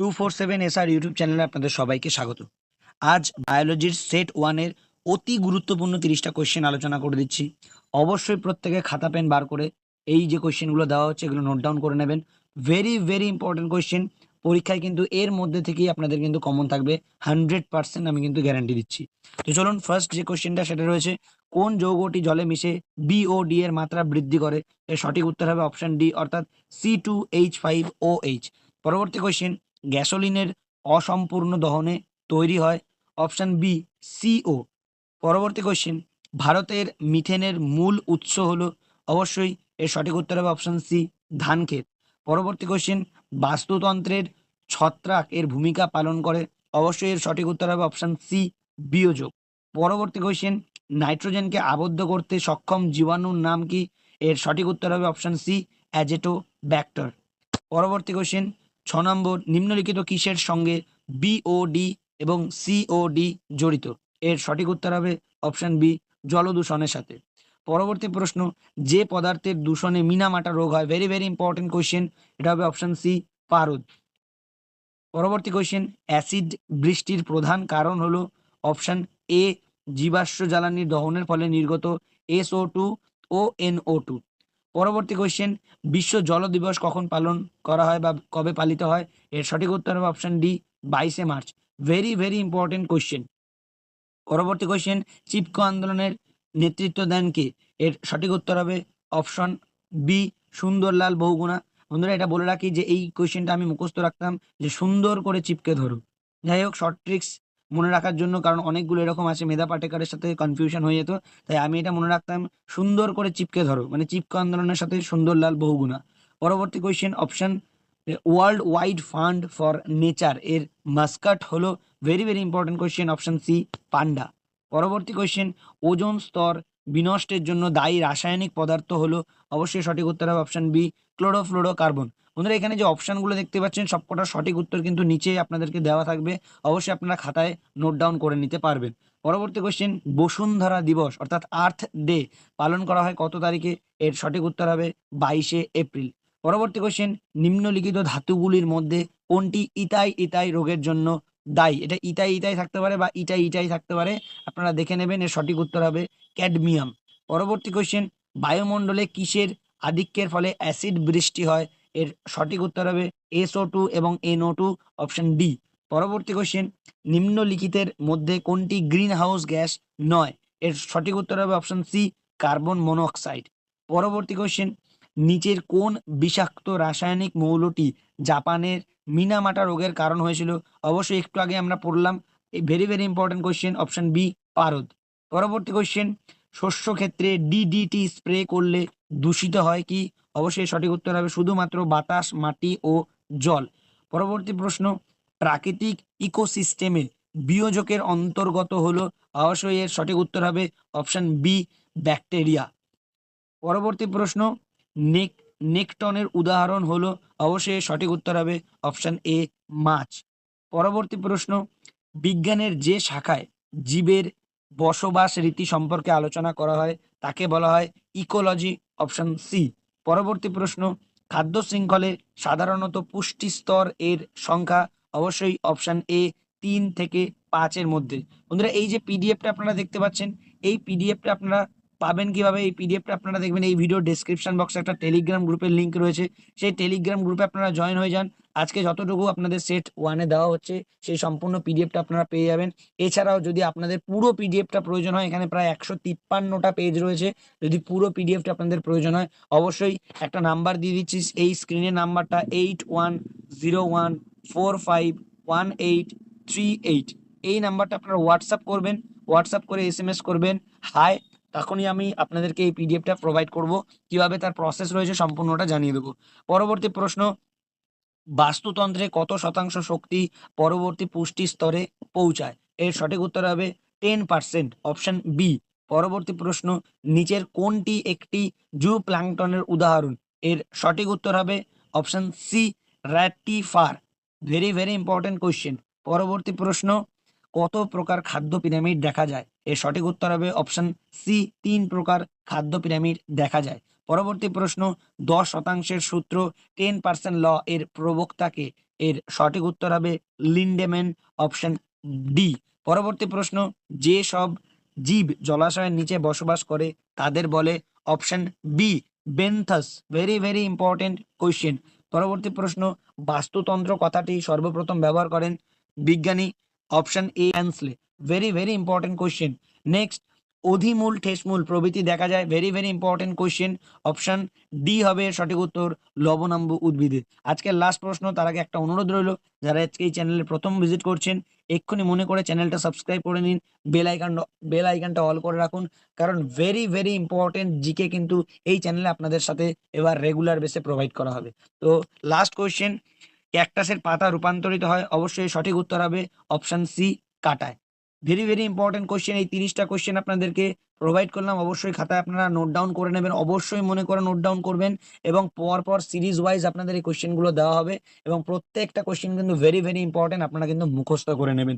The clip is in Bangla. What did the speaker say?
Two four seven SR YouTube চ্যানেলে আপনাদের সবাইকে স্বাগত। আজ বায়োলজির সেট ওয়ানের অতি গুরুত্বপূর্ণ তিরিশটা কোয়েশ্চেন আলোচনা করে দিচ্ছি। অবশ্যই প্রত্যেকে খাতা, পেন বার করে এই যে কোয়েশ্চেনগুলো দেওয়া হচ্ছে, এগুলো নোট ডাউন করে নেবেন। ভেরি ভেরি ইম্পর্টেন্ট কোয়েশ্চেন পরীক্ষায় কিন্তু এর মধ্যে থেকেই আপনাদের কিন্তু কমন থাকবে। হান্ড্রেড পার্সেন্ট আমি কিন্তু গ্যারান্টি দিচ্ছি। তো চলুন ফার্স্ট যে কোয়েশ্চেনটা সেটা রয়েছে, কোন যৌগটি জলে মিশে বিওডি এর মাত্রা বৃদ্ধি করে? এর সঠিক উত্তর হবে অপশন ডি অর্থাৎ C two H five O H পরবর্তী কোয়েশ্চেন গ্যাসোলিনের অসম্পূর্ণ দহনে তৈরি হয়। অপশান বি সিও পরবর্তী কোয়েশ্চেন ভারতের মিথেনের মূল উৎস হলো, অবশ্যই এর সঠিক উত্তর হবে অপশন সি ধানক্ষেত। পরবর্তী কোয়েশ্চেন বাস্তুতন্ত্রের ছত্রাক এর ভূমিকা পালন করে, অবশ্যই এর সঠিক উত্তর হবে অপশন সি বিয়োজক। পরবর্তী কোয়েশ্চেন নাইট্রোজেনকে আবদ্ধ করতে সক্ষম জীবাণুর নাম কি? এর সঠিক উত্তর হবে অপশন সি অ্যাজেটো ব্যাক্টর পরবর্তী কোয়েশ্চেন ছ নম্বর, নিম্নলিখিত কিসের সঙ্গে বিওডি এবং সিওডি জড়িত? এর সঠিক উত্তর হবে অপশন বি জলদূষণের সাথে। পরবর্তী প্রশ্ন, যে পদার্থের দূষণে মিনামাটা রোগ হয়? ভেরি ভেরি ইম্পর্টেন্ট কোয়েশ্চেন এটা হবে অপশন সি পারদ। পরবর্তী কোয়েশ্চেন অ্যাসিড বৃষ্টির প্রধান কারণ হলো অপশন এ জীবাশ্ম জ্বালানি দহনের ফলে নির্গত এসও টু ও এনও টু পরবর্তী কোয়েশ্চেন বিশ্ব জল দিবস কখন পালন করা হয় বা কবে পালিত হয়? এর সঠিক উত্তর হবে অপশন ডি বাইশে March. Very very important question পরবর্তী কোয়েশ্চেন চিপকো আন্দোলনের নেতৃত্ব দেন কে? এর সঠিক উত্তর হবে অপশন বি সুন্দরলাল বহুগুণা। বন্ধুরা, এটা বলে রাখি যে এই কোয়েশ্চেনটা আমি মুখস্থ রাখতাম যে সুন্দর করে চিপকে ধরো যাই হোক শর্ট ট্রিক্স মনে রাখার জন্য, কারণ অনেকগুলো এরকম আছে, মেধা পাটেকারের সাথে কনফিউশন হয়ে যেত। তাই আমি এটা মনে রাখতাম, সুন্দর করে চিপকে ধরো। মানে চিপকো আন্দোলনের সাথে সুন্দরলাল বহুগুণা। পরবর্তী question option World Wide Fund for Nature এর মাস্কাট হলো very very important question option C panda পরবর্তী কোয়েশ্চেন ওজোন স্তর বিনষ্টের জন্য দায়ী রাসায়নিক পদার্থ হলো, অবশ্যই সঠিক উত্তর হবে অপশন বি ক্লোরোফ্লোরো কার্বন বন্ধুরা, এখানে যে অপশনগুলো দেখতে পাচ্ছেন, সবকটা সঠিক উত্তর কিন্তু নিচে আপনাদেরকে দেওয়া থাকবে। অবশ্যই আপনারা খাতায় নোট ডাউন করে নিতে পারবেন। পরবর্তী কোয়েশ্চেন বসুন্ধরা দিবস, অর্থাৎ আর্থ ডে পালন করা হয় কত তারিখে? এর সঠিক উত্তর হবে বাইশে এপ্রিল। পরবর্তী কোয়েশ্চেন নিম্নলিখিত ধাতুগুলির মধ্যে কোনটি ইতাই ইতাই রোগের জন্য দায়ী? এটা ইতাই ইতাই থাকতে পারে বা ইটাই ইটাই থাকতে পারে। আপনারা দেখে নেবেন, এর সঠিক উত্তর হবে ক্যাডমিয়াম। পরবর্তী কোয়েশ্চেন বায়ুমণ্ডলে কিসের আধিক্যের ফলে অ্যাসিড বৃষ্টি হয়? এর সঠিক উত্তর হবে এসও টু এবং এনও টু অপশন ডি পরবর্তী কোশ্চেন নিম্নলিখিতের মধ্যে কোনটি গ্রিন হাউস গ্যাস নয়? এর সঠিক উত্তর হবে অপশন সি কার্বন মনোঅক্সাইড পরবর্তী কোশ্চেন নিচের কোন বিষাক্ত রাসায়নিক মৌলটি জাপানের মিনামাটা রোগের কারণ হয়েছিল? অবশ্যই একটু আগে আমরা পড়লাম এই very very important question option B পারদ। পরবর্তী কোয়েশ্চেন শস্য ক্ষেত্রে ডিডিটি স্প্রে করলে দূষিত হয় কি? অবশ্যই সঠিক উত্তর হবে শুধুমাত্র বাতাস, মাটি ও জল। পরবর্তী প্রশ্ন, প্রাকৃতিক ইকোসিস্টেমে বিয়োজকের অন্তর্গত হলো, অবশ্যই এর সঠিক উত্তর হবে অপশন বি, ব্যাকটেরিয়া। পরবর্তী প্রশ্ন, নেক, নেকটনের উদাহরণ হলো, অবশ্যই সঠিক উত্তর হবে অপশন এ, মাছ। পরবর্তী প্রশ্ন, বিজ্ঞানের যে শাখায় জীবের বসবাস রীতি সম্পর্কে আলোচনা করা হয়, তাকে বলা হয় ইকোলজি। Option C. পরবর্তী প্রশ্ন, খাদ্য শৃঙ্খলে সাধারণত পুষ্টি স্তর এর সংখ্যা অবশ্যই অপশন এ, তিন থেকে পাঁচের মধ্যে। বন্ধুরা, এই যে পিডিএফটা আপনারা দেখতে পাচ্ছেন, এই পিডিএফটা আপনারা পাবেন কীভাবে? এই পিডিএফটা আপনারা দেখবেন, এই ভিডিও ডেসক্রিপশন বক্সে একটা টেলিগ্রাম গ্রুপের লিঙ্ক রয়েছে। সেই টেলিগ্রাম গ্রুপে আপনারা জয়েন হয়ে যান। আজকে যতটুকু আপনাদের সেট ওয়ানে দেওয়া হচ্ছে, সেই সম্পূর্ণ পিডিএফটা আপনারা পেয়ে যাবেন। এছাড়াও যদি আপনাদের পুরো পিডিএফটা প্রয়োজন হয়, এখানে প্রায় একশো তিপ্পান্নটা পেজ রয়েছে। যদি পুরো পিডিএফটা আপনাদের প্রয়োজন হয়, অবশ্যই একটা নাম্বার দিয়ে দিচ্ছি। এই স্ক্রিনের নাম্বারটা eight one zero one four five one eight three eight এই নাম্বারটা আপনারা হোয়াটসঅ্যাপ করবেন হোয়াটসঅ্যাপ করে এস করবেন। হাই তখনই আমি আপনাদেরকে এই পিডিএফটা প্রোভাইড করব। কীভাবে তার প্রসেস রয়েছে সম্পূর্ণটা জানিয়ে দেবো। পরবর্তী প্রশ্ন, বাস্তুতন্ত্রে কত শতাংশ শক্তি পরবর্তী পুষ্টি স্তরে পৌঁছায়? এর সঠিক উত্তর হবে টেন পার্সেন্ট অপশন বি পরবর্তী প্রশ্ন, নিচের কোনটি একটি জু প্ল্যাংটনের উদাহরণ? এর সঠিক উত্তর হবে অপশন সি র্যাটিফার ভেরি ভেরি ইম্পর্টেন্ট কোয়েশ্চেন পরবর্তী প্রশ্ন কত প্রকার খাদ্য পিরামিড দেখা যায়? এর সঠিক উত্তর হবে অপশন সি তিন প্রকার খাদ্য পিরামিড দেখা যায়। পরবর্তী প্রশ্ন, দশ শতাংশের সূত্র টেন পার্সেন্ট ল এর প্রবক্তাকে? এর সঠিক উত্তর হবে লিন্ডেম্যান অপশন ডি পরবর্তী প্রশ্ন, যে সব জীব জলাশয়ের নিচে বসবাস করে, তাদের বলে option B benthos very very important question পরবর্তী প্রশ্ন, বাস্তুতন্ত্র কথাটি সর্বপ্রথম ব্যবহার করেন বিজ্ঞানী option A Tansley very very important question next অধিমূল ঠেসমূল প্রভৃতি দেখা যায়। Very very important question option D হবে সঠিক উত্তর, লবণাম্ব উদ্ভিদে। আজকের লাস্ট প্রশ্ন, তার আগে একটা অনুরোধ রইল। যারা আজকে এই চ্যানেলে প্রথম ভিজিট করছেন, এক্ষুনি মনে করে চ্যানেলটা সাবস্ক্রাইব করে নিন। বেল আইকন বেল আইকনটা অল করে রাখুন। কারণ ভেরি ভেরি ইম্পর্টেন্ট জিকে কিন্তু এই চ্যানেলে আপনাদের সাথে এবার রেগুলার বেসে প্রোভাইড করা হবে। তো লাস্ট কোয়েশ্চেন ক্যাকটাসের পাতা রূপান্তরিত হয়, অবশ্যই সঠিক উত্তর হবে অপশান সি, কাটায়। ভেরি ভেরি ইম্পর্টেন্ট কোয়েশ্চেন এই তিরিশটা কোয়েশ্চেন আপনাদেরকে প্রোভাইড করলাম। অবশ্যই খাতায় আপনারা নোট ডাউন করে নেবেন, অবশ্যই মনে করে নোট ডাউন করবেন এবং পর পর সিরিজ ওয়াইজ আপনাদের এই কোয়েশ্চেনগুলো দেওয়া হবে এবং প্রত্যেকটা কোয়েশ্চেন কিন্তু ভেরি ভেরি ইম্পর্টেন্ট আপনারা কিন্তু মুখস্থ করে নেবেন।